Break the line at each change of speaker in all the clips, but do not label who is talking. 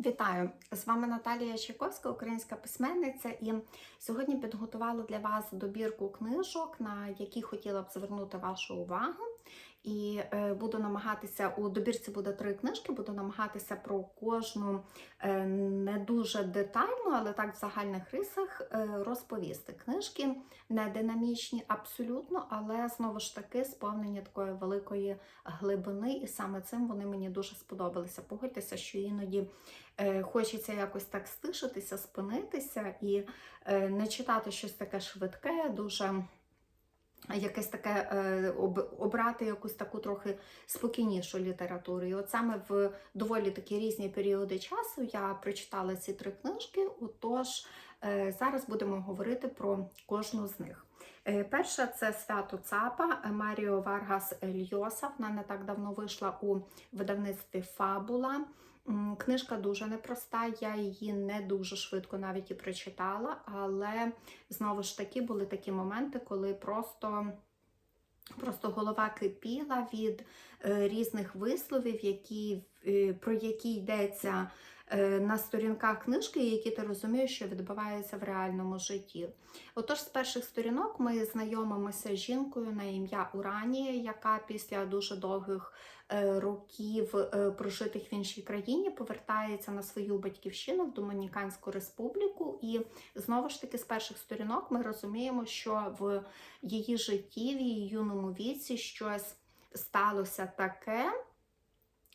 Вітаю! З вами Наталія Чайковська, українська письменниця, і сьогодні підготувала для вас добірку книжок, на які хотіла б звернути вашу увагу. І е, буду намагатися у добірці буде три книжки. Буду намагатися про кожну е, не дуже детально, але так в загальних рисах е, розповісти. Книжки не динамічні, абсолютно, але знову ж таки сповнені такої великої глибини, і саме цим вони мені дуже сподобалися. Погодьтеся, що іноді хочеться якось так стишитися, спинитися і не читати щось таке швидке, дуже. Якесь таке е, об, обрати якусь таку трохи спокійнішу літературу. І от саме в доволі такі різні періоди часу я прочитала ці три книжки. Отож, е, зараз будемо говорити про кожну з них. Е, перша це свято Цапа Маріо Варгас Льоса. Вона не так давно вийшла у видавництві Фабула. Книжка дуже непроста, я її не дуже швидко навіть і прочитала, але знову ж таки були такі моменти, коли просто, просто голова кипіла від е, різних висловів, які, е, про які йдеться е, на сторінках книжки, які ти розумієш, що відбувається в реальному житті. Отож, з перших сторінок ми знайомимося з жінкою на ім'я Уранія, яка після дуже довгих років е, прожитих в іншій країні повертається на свою батьківщину в Домініканську республіку. І знову ж таки, з перших сторінок ми розуміємо, що в її житті, в її юному віці щось сталося таке.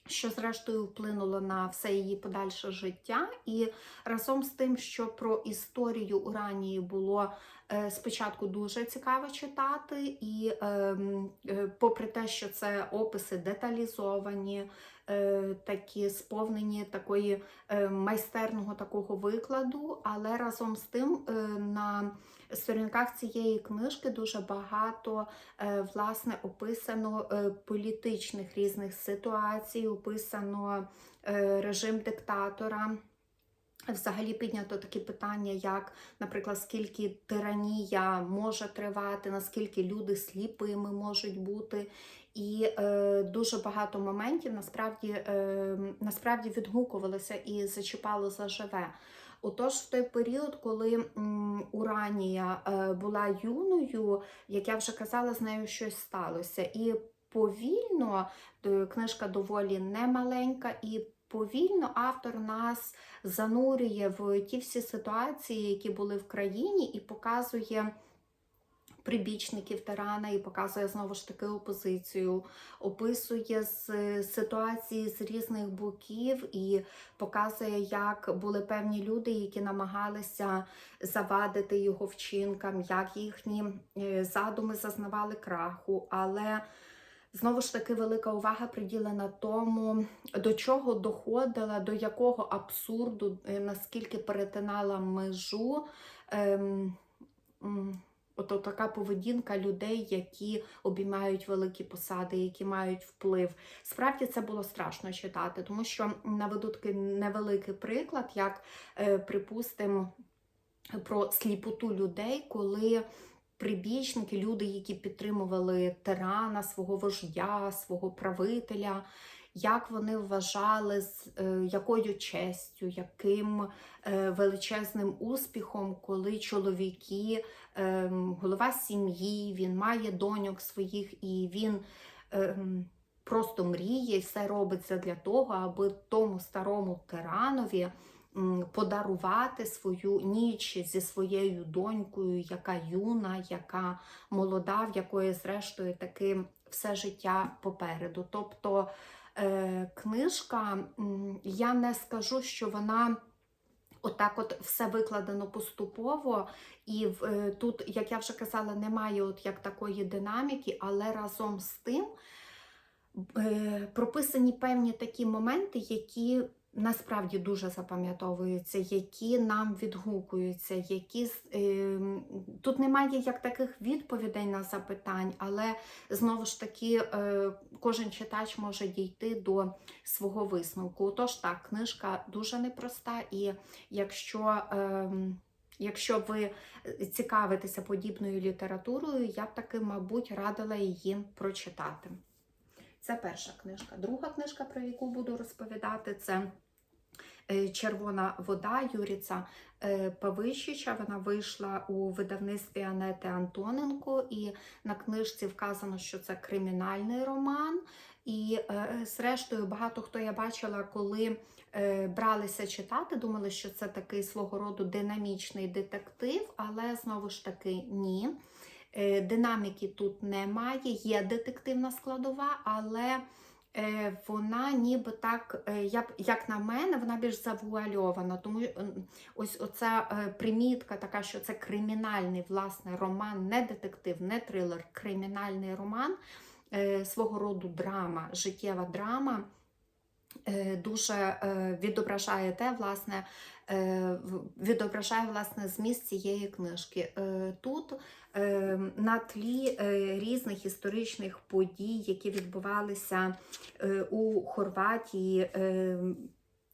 Що, зрештою, вплинуло на все її подальше життя, і разом з тим, що про історію Уранії було е, спочатку дуже цікаво читати, і е, е, попри те, що це описи деталізовані, такі сповнені такої е, майстерного такого викладу, але разом з тим е, на сторінках цієї книжки дуже багато е, власне описано е, політичних різних ситуацій, описано е, режим диктатора. Взагалі піднято такі питання, як, наприклад, скільки тиранія може тривати, наскільки люди сліпими можуть бути. І е, дуже багато моментів насправді, е, насправді відгукувалося і зачіпало заживе. Отож, в той період, коли Уранія е, була юною, як я вже казала, з нею щось сталося. І повільно е, книжка доволі немаленька, і повільно автор нас занурює в ті всі ситуації, які були в країні, і показує. Прибічників тирана і показує знову ж таки опозицію, описує з ситуації з різних боків і показує, як були певні люди, які намагалися завадити його вчинкам, як їхні е, задуми зазнавали краху. Але знову ж таки велика увага приділена тому, до чого доходила, до якого абсурду, е, наскільки перетинала межу. Ем, Ото така поведінка людей, які обіймають великі посади, які мають вплив. Справді це було страшно читати, тому що наведу такий невеликий приклад, як, е, припустимо, про сліпоту людей, коли прибічники, люди, які підтримували тирана, свого вождя, свого правителя, як вони вважали, з е, якою честю, яким е, величезним успіхом, коли чоловіки, голова сім'ї, він має доньок своїх і він. Е, Просто мріє і все робиться для того, аби тому старому тиранові подарувати свою ніч зі своєю донькою, яка юна, яка молода, в якої, зрештою, таки все життя попереду. Тобто е, книжка, я не скажу, що вона. Отак, от все викладено поступово, і е, тут, як я вже казала, немає от як такої динаміки, але разом з тим е, прописані певні такі моменти, які насправді дуже запам'ятовуються, які нам відгукуються, які е, тут немає як таких відповідей на запитань, але знову ж таки е, кожен читач може дійти до свого висновку. Отож, так, книжка дуже непроста, і якщо. ем, Якщо ви цікавитеся подібною літературою, я б таки, мабуть, радила її прочитати. Це перша книжка. Друга книжка, про яку буду розповідати, це Червона вода Юріца е, Павищича. Вона вийшла у видавництві Анети Антоненко, і на книжці вказано, що це кримінальний роман. І, е, зрештою, багато хто я бачила, коли е, бралися читати, думали, що це такий свого роду динамічний детектив, але знову ж таки ні. Е, Динаміки тут немає, є детективна складова, але е, вона ніби так, е, як на мене, вона більш завуальована. Тому е, ось оця е, примітка така, що це кримінальний власне роман, не детектив, не трилер, кримінальний роман, е, свого роду драма, життєва драма. Е, Дуже е, відображає те, власне, е, відображає власне зміст цієї книжки. Тут на тлі різних історичних подій, які відбувалися у Хорватії,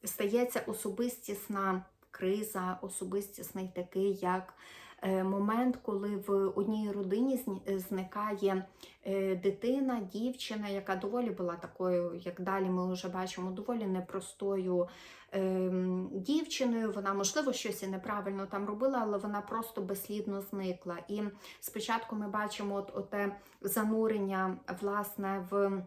стається особистісна криза, особистісний такий як момент, коли в одній родині зникає е, дитина, дівчина, яка доволі була такою, як далі ми вже бачимо, доволі непростою ем, дівчиною. Вона, можливо, щось і неправильно там робила, але вона просто безслідно зникла. І спочатку ми бачимо от, оте занурення власне в.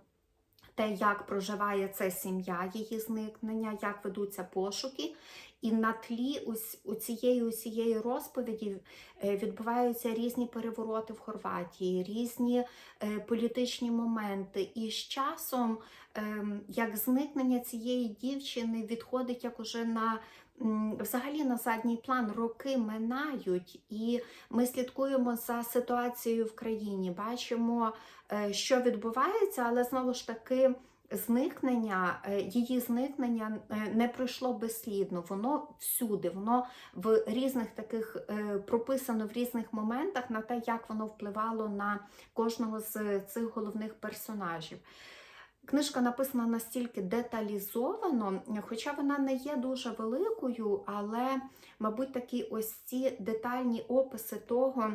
Те, як проживає ця сім'я, її зникнення, як ведуться пошуки. І на тлі у цієї усієї розповіді е, відбуваються різні перевороти в Хорватії, різні е, політичні моменти. І з часом, ем, як зникнення цієї дівчини відходить як уже на взагалі на задній план, роки минають, і ми слідкуємо за ситуацією в країні, бачимо, е, що відбувається, але знову ж таки. Зникнення, е, її зникнення е, не пройшло безслідно. Воно всюди, воно в різних таких прописано в різних моментах на те, як воно впливало на кожного з цих головних персонажів. Книжка написана настільки деталізовано, хоча вона не є дуже великою, але, мабуть, такі ось ці детальні описи того.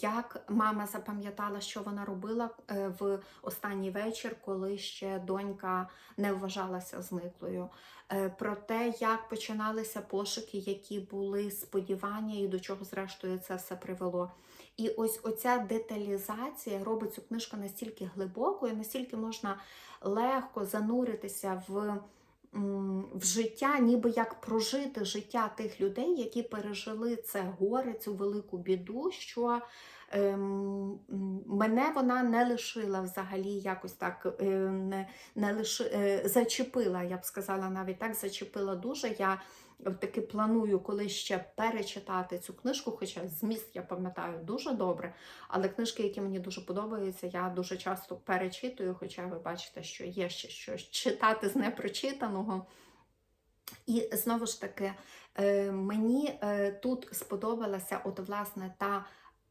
Як мама запам'ятала, що вона робила е, в останній вечір, коли ще донька не вважалася зниклою, Е, про те, як починалися пошуки, які були сподівання, і до чого, зрештою, це все привело. І ось оця деталізація робить цю книжку настільки глибокою, настільки можна легко зануритися в в життя, ніби як прожити життя тих людей, які пережили це горе, цю велику біду, що мене вона не лишила взагалі якось так, не, не лиши, е, зачепила, я б сказала, навіть так, зачепила дуже. Я таки планую колись ще перечитати цю книжку, хоча зміст я пам'ятаю дуже добре. Але книжки, які мені дуже подобаються, я дуже часто перечитую, хоча ви бачите, що є ще щось читати з непрочитаного. І знову ж таки, е, мені е, тут сподобалася от, власне, та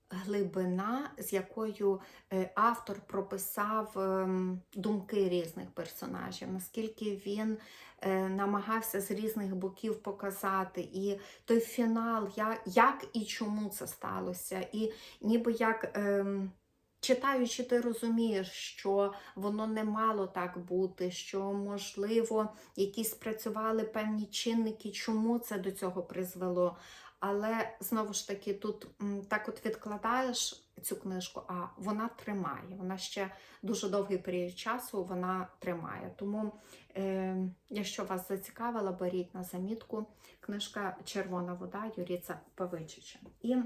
глибина, з якою е, автор прописав ем, думки різних персонажів, наскільки він е, намагався з різних боків показати, і той фінал, як, і чому це сталося, і ніби як. ем, Читаючи, ти розумієш, що воно не мало так бути, що, можливо, якісь спрацювали певні чинники, чому це до цього призвело. Але знову ж таки, тут так от відкладаєш цю книжку, а вона тримає. Вона ще дуже довгий період часу вона тримає. Тому, е, якщо вас зацікавила, беріть на замітку книжка Червона вода Юріца Павичича. І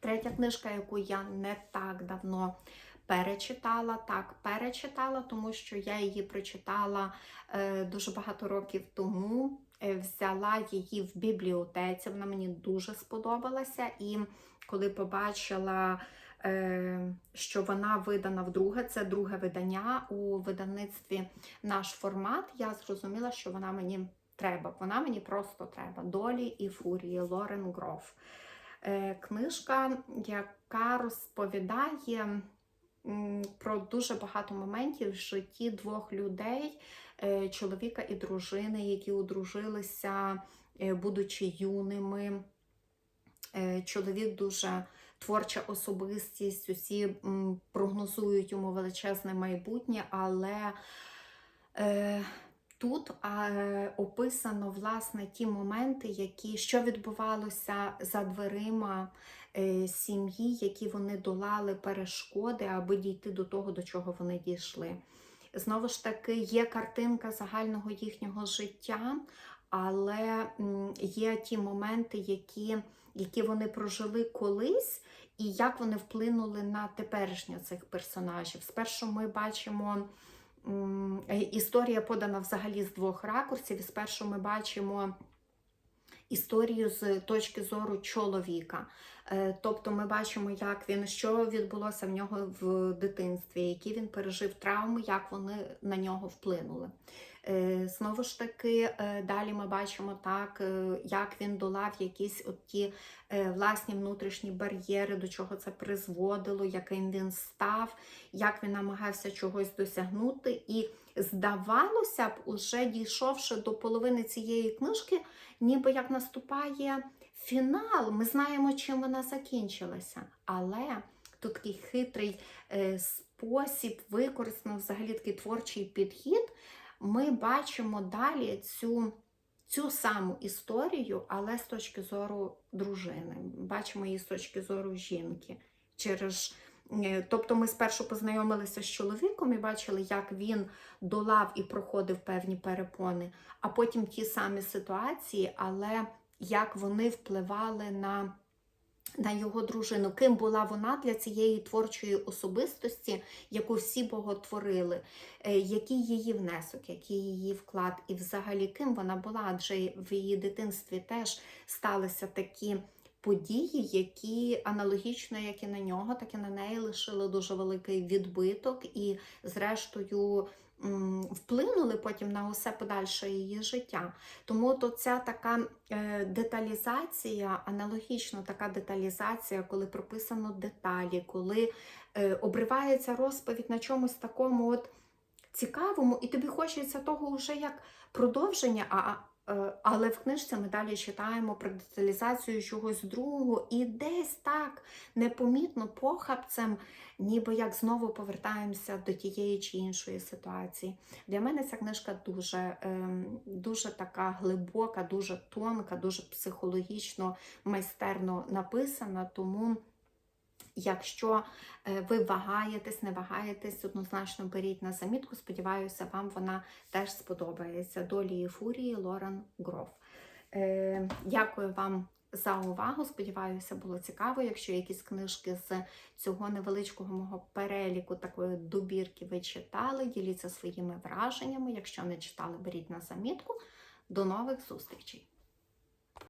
третя книжка, яку я не так давно перечитала, так перечитала, тому що я її прочитала е, дуже багато років тому. Е, Взяла її в бібліотеці, вона мені дуже сподобалася. І коли побачила, е, що вона видана вдруге, це друге видання у видавництві наш формат, я зрозуміла, що вона мені треба. Вона мені просто треба. Долі і фурії Лорен Гроф. Е, Книжка, яка розповідає про дуже багато моментів в житті двох людей, чоловіка і дружини, які одружилися, е, будучи юними. Е, Чоловік дуже творча особистість, усі прогнозують йому величезне майбутнє, але е, Тут е, описано власне ті моменти, які що відбувалося за дверима е, сім'ї, які вони долали перешкоди, аби дійти до того, до чого вони дійшли. Знову ж таки, є картинка загального їхнього життя, але є ті моменти, які, які вони прожили колись, і як вони вплинули на теперішнє цих персонажів. Спершу ми бачимо. Е, Історія подана взагалі з двох ракурсів. І Спершу ми бачимо історію з точки зору чоловіка. Е, Тобто ми бачимо, як він, що відбулося в нього в дитинстві, які він пережив травми, як вони на нього вплинули. Е, Знову ж таки, е, далі ми бачимо так, е, як він долав якісь от ті власні внутрішні бар'єри, до чого це призводило, яким він став, як він намагався чогось досягнути. І здавалося б, уже дійшовши до половини цієї книжки, ніби як наступає фінал. Ми знаємо, чим вона закінчилася. Але тут такий хитрий спосіб, використано взагалі такий творчий підхід. Ми бачимо далі цю, цю саму історію, але з точки зору дружини. Бачимо її з точки зору жінки. Через Е, Тобто ми спершу познайомилися з чоловіком і бачили, як він долав і проходив певні перепони, а потім ті самі ситуації, але як вони впливали на, на його дружину, ким була вона для цієї творчої особистості, яку всі боготворили, Е, який її внесок, який її вклад, і взагалі ким вона була, адже в її дитинстві теж сталися такі події, які аналогічно, як і на нього, так і на неї лишили дуже великий відбиток. І, зрештою, вплинули потім на усе подальше її життя. Тому то ця така е, деталізація, аналогічно така деталізація, коли прописано деталі, коли е, обривається розповідь на чомусь такому от цікавому, і тобі хочеться того вже як продовження. а Але в книжці ми далі читаємо про деталізацію чогось другого, і десь так непомітно похабцем, ніби як знову повертаємося до тієї чи іншої ситуації. Для мене ця книжка дуже, ем, дуже така глибока, дуже тонка, дуже психологічно майстерно написана. Тому. Якщо е, ви вагаєтесь, не вагаєтесь, однозначно беріть на замітку. Сподіваюся, вам вона теж сподобається. Долі і фурії Лорен Гроф. Е, Дякую вам за увагу. Сподіваюся, було цікаво. Якщо якісь книжки з цього невеличкого мого переліку, такої добірки ви читали, діліться своїми враженнями. Якщо не читали, беріть на замітку. До нових зустрічей!